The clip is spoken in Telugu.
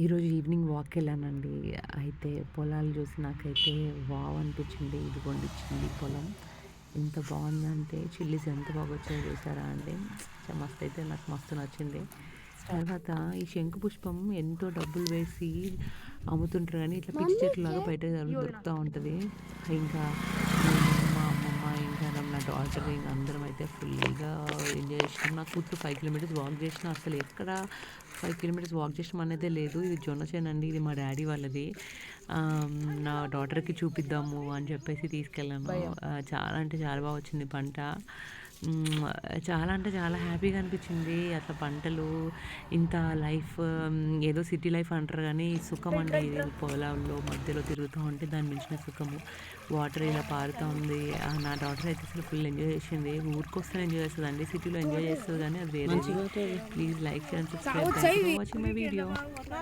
ఈరోజు ఈవినింగ్ వాక్ వెళ్ళానండి. అయితే పొలాలు చూసి నాకైతే వావ్ అనిపించింది. ఇదిగోండి చిల్లి పొలం. ఎంత బాగుందంటే చిల్లీస్ ఎంత బాగా వచ్చాయో చూసారా అండి? మస్తు అయితే నాకు మస్తు నచ్చింది. తర్వాత ఈ శంకు పుష్పం ఎంతో డబ్బులు వేసి అమ్ముతుంటారు కానీ ఇట్లా పిచ్చి చెట్లు లాగా బయట దొరుకుతూ ఉంటుంది. ఇంకా మా అమ్మమ్మ ఇంకా నా డాటర్ ఇంకా అందరం అయితే ఫుల్గా ఎంజాయ్ చేసినాం. నా కూతురు ఫైవ్ కిలోమీటర్స్ వాక్ చేసిన అసలు ఎక్కడ ఫైవ్ కిలోమీటర్స్ వాక్ చేసిన అనేది లేదు. ఇది జొన్న అండి ఇది మా డాడీ వాళ్ళది. నా డాటర్కి చూపిద్దాము అని చెప్పేసి తీసుకెళ్ళాను చాలా అంటే చాలా బాగా వచ్చింది పంట. చాలా అంటే చాలా హ్యాపీగా అనిపించింది. అట్లా పంటలు ఇంత లైఫ్ ఏదో సిటీ లైఫ్ అంటారు కానీ సుఖం అండి ఇది. పొలాల్లో మధ్యలో తిరుగుతూ ఉంటే దాని మించిన సుఖము. వాటర్ ఇలా పారుతూ ఉంది. నా డాటర్ అయితే అసలు ఫుల్ ఎంజాయ్ చేసింది. ఊరికి వస్తే ఎంజాయ్ చేస్తుంది అండి సిటీలో ఎంజాయ్ చేస్తుంది కానీ అది వేరే please like and subscribe watching my video